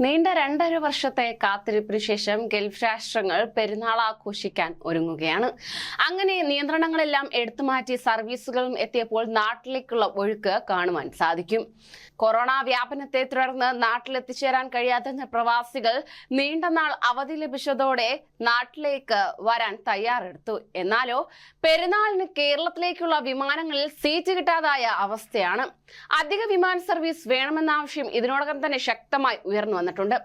നീണ്ട രണ്ടര വർഷത്തെ കാത്തിരിപ്പിന് ശേഷം ഗൾഫ് രാഷ്ട്രങ്ങൾ പെരുന്നാൾ ആഘോഷിക്കാൻ ഒരുങ്ങുകയാണ്. അങ്ങനെ നിയന്ത്രണങ്ങളെല്ലാം എടുത്തുമാറ്റി സർവീസുകളും എത്തിയപ്പോൾ നാട്ടിലേക്കുള്ള ഒഴുക്ക് കാണുവാൻ സാധിക്കും. കൊറോണ വ്യാപനത്തെ തുടർന്ന് നാട്ടിലെത്തിച്ചേരാൻ കഴിയാത്ത പ്രവാസികൾ നീണ്ട നാൾ അവധി ലഭിച്ചതോടെ നാട്ടിലേക്ക് വരാൻ തയ്യാറെടുത്തു. എന്നാലോ പെരുന്നാളിന് കേരളത്തിലേക്കുള്ള വിമാനങ്ങളിൽ സീറ്റ് കിട്ടാതായ അവസ്ഥയാണ്. അധിക വിമാന സർവീസ് വേണമെന്ന ആവശ്യം ഇതിനോടകം തന്നെ ശക്തമായി ഉയർന്നു വന്നിട്ടുണ്ട്.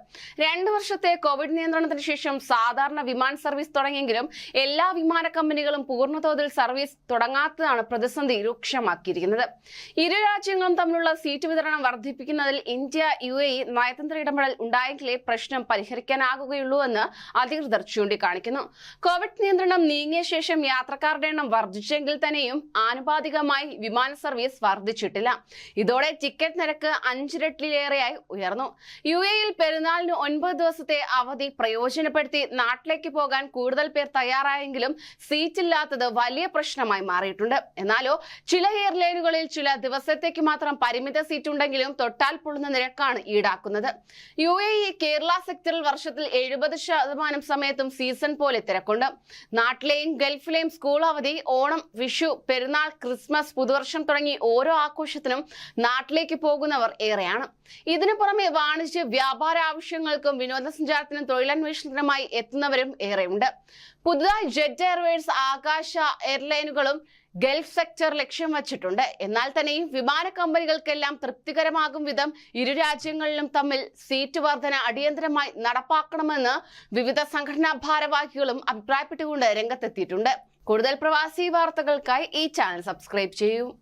രണ്ടു വർഷത്തെ കോവിഡ് നിയന്ത്രണത്തിന് ശേഷം സാധാരണ വിമാന സർവീസ് തുടങ്ങിയെങ്കിലും എല്ലാ വിമാന കമ്പനികളും പൂർണതോതിൽ സർവീസ് തുടങ്ങാത്തതാണ് പ്രതിസന്ധി രൂക്ഷമാക്കിയിരിക്കുന്നത്. ഇരു രാജ്യങ്ങളും തമ്മിലുള്ള സീറ്റ് വിതരണം വർദ്ധിപ്പിക്കുന്നതിൽ ഇന്ത്യ യു എ നയതന്ത്ര ഇടപെടൽ ഉണ്ടായെങ്കിലേ പ്രശ്നം പരിഹരിക്കാനാകുകയുള്ളൂ എന്ന് അധികൃതർ ചൂണ്ടിക്കാണിക്കുന്നു. കോവിഡ് നിയന്ത്രണം നീങ്ങിയ ശേഷം യാത്രക്കാരുടെ എണ്ണം വർദ്ധിച്ചെങ്കിൽ തന്നെയും ആനുപാതികമായി വിമാന സർവീസ് വർദ്ധിച്ചിട്ടില്ല. ഇതോടെ ടിക്കറ്റ് നിരക്ക് അഞ്ചിരട്ടിലേറെയായി ഉയർന്നു. യു എയിൽ പെരുന്നാളിന് ഒൻപത് ദിവസത്തെ അവധി പ്രയോജനപ്പെടുത്തി നാട്ടിലേക്ക് പോകാൻ കൂടുതൽ പേർ തയ്യാറായെങ്കിലും സീറ്റില്ലാത്തത് വലിയ പ്രശ്നമായി മാറിയിട്ടുണ്ട്. എന്നാലോ ചില എയർലൈനുകളിൽ ചില ദിവസത്തേക്ക് മാത്രം പരിമിത സീറ്റ് ഉണ്ടെങ്കിലും തൊട്ടാൽ പൊള്ളുന്ന നിരക്കാണ് ഈടാക്കുന്നത്. യു എ ഇ കേരള സെക്ടറിൽ വർഷത്തിൽ എഴുപത് ശതമാനം സമയത്തും സീസൺ പോലെ തിരക്കുണ്ട്. നാട്ടിലെയും ഗൾഫിലെയും സ്കൂൾ അവധി ഓണം വിഷു പെരുന്നാൾ ക്രിസ്മസ് പുതുവർഷം തുടങ്ങി ഓരോ ആഘോഷത്തിനും നാട്ടിലേക്ക് പോകുന്നവർ ഏറെയാണ്. ഇതിനു പുറമെ വാണിജ്യ വ്യാപാര ആവശ്യങ്ങൾക്കും വിനോദസഞ്ചാരത്തിനും തൊഴിലന്വേഷണത്തിനുമായി എത്തുന്നവരും ഏറെയുണ്ട്. പുതുതായി ജെറ്റ് എയർവേസ് ആകാശ എയർലൈനുകളും ഗൾഫ് സെക്ടർ ലക്ഷ്യം വച്ചിട്ടുണ്ട്. എന്നാൽ തന്നെയും വിമാന കമ്പനികൾക്കെല്ലാം തൃപ്തികരമാകും വിധം ഇരു രാജ്യങ്ങളിലും തമ്മിൽ സീറ്റ് വർധന അടിയന്തരമായി നടപ്പാക്കണമെന്ന് വിവിധ സംഘടനാ ഭാരവാഹികളും അഭിപ്രായപ്പെട്ടുകൊണ്ട് രംഗത്തെത്തിയിട്ടുണ്ട്. കൂടുതൽ പ്രവാസി വാർത്തകൾക്കായി ഈ ചാനൽ സബ്സ്ക്രൈബ് ചെയ്യൂ.